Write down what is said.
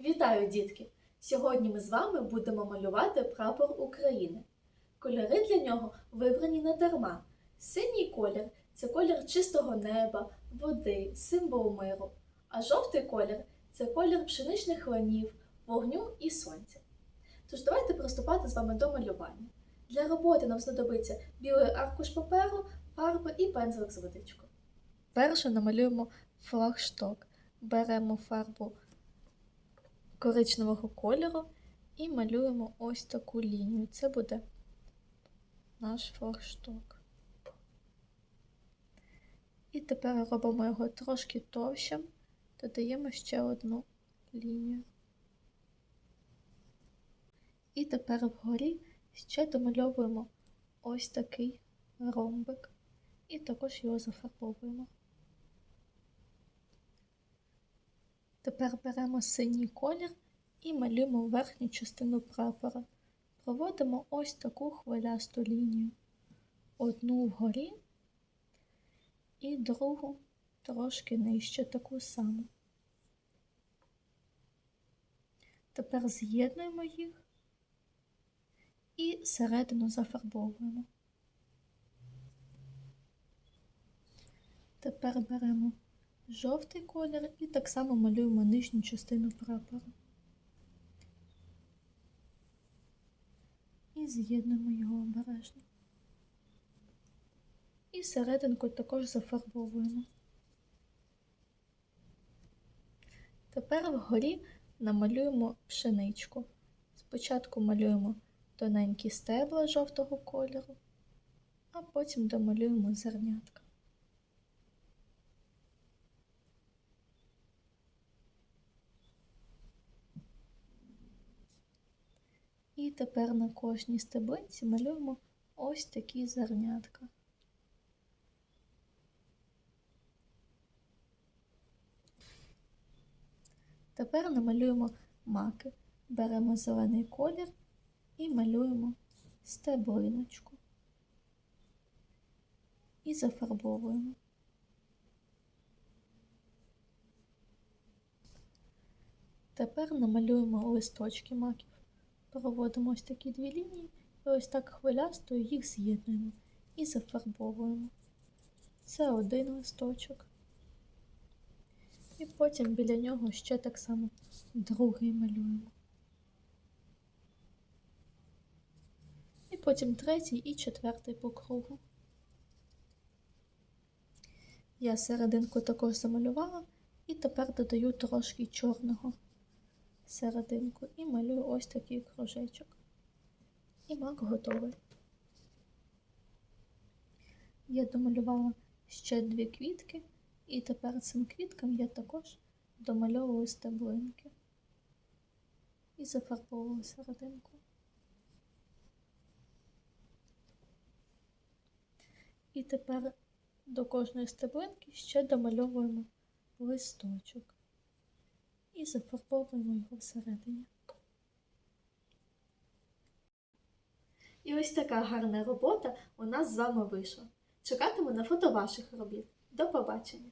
Вітаю, дітки! Сьогодні ми з вами будемо малювати прапор України. Кольори для нього вибрані не дарма. Синій колір це колір чистого неба, води, символ миру. А жовтий колір це колір пшеничних ланів, вогню і сонця. Тож давайте приступати з вами до малювання. Для роботи нам знадобиться білий аркуш паперу, фарби і пензлик з водичкою. Перше намалюємо флагшток. Беремо фарбу коричневого кольору і малюємо ось таку лінію. Це буде наш флагшток. І тепер робимо його трошки товщим, додаємо ще одну лінію. І тепер вгорі ще домальовуємо ось такий ромбик. І також його зафарбовуємо. Тепер беремо синій колір і малюємо верхню частину прапора. Проводимо ось таку хвилясту лінію. Одну вгорі і другу трошки нижче таку саму. Тепер з'єднуємо їх і середину зафарбовуємо. Тепер беремо жовтий колір і так само малюємо нижню частину прапора. І з'єднуємо його обережно. І серединку також зафарбовуємо. Тепер вгорі намалюємо пшеничку. Спочатку малюємо тоненькі стебла жовтого кольору, а потім домалюємо зернятка. І тепер на кожній стеблинці малюємо ось такі зернятка. Тепер намалюємо маки. Беремо зелений колір і малюємо стеблиночку. І зафарбовуємо. Тепер намалюємо листочки маків. Проводимо ось такі дві лінії і ось так хвилясто їх з'єднуємо і зафарбовуємо. Це один листочок. І потім біля нього ще так само другий малюємо. І потім третій і четвертий по кругу. Я серединку також замалювала і тепер додаю трошки чорного серединку і малюю ось такий кружечок. І мак готовий. Я домалювала ще дві квітки, і тепер цим квіткам я також домальовую стеблинки і зафарбовую серединку. І тепер до кожної стеблинки ще домальовуємо листочок і зафарбовуємо його всередині. І ось така гарна робота у нас з вами вийшла. Чекатиму на фото ваших робіт. До побачення!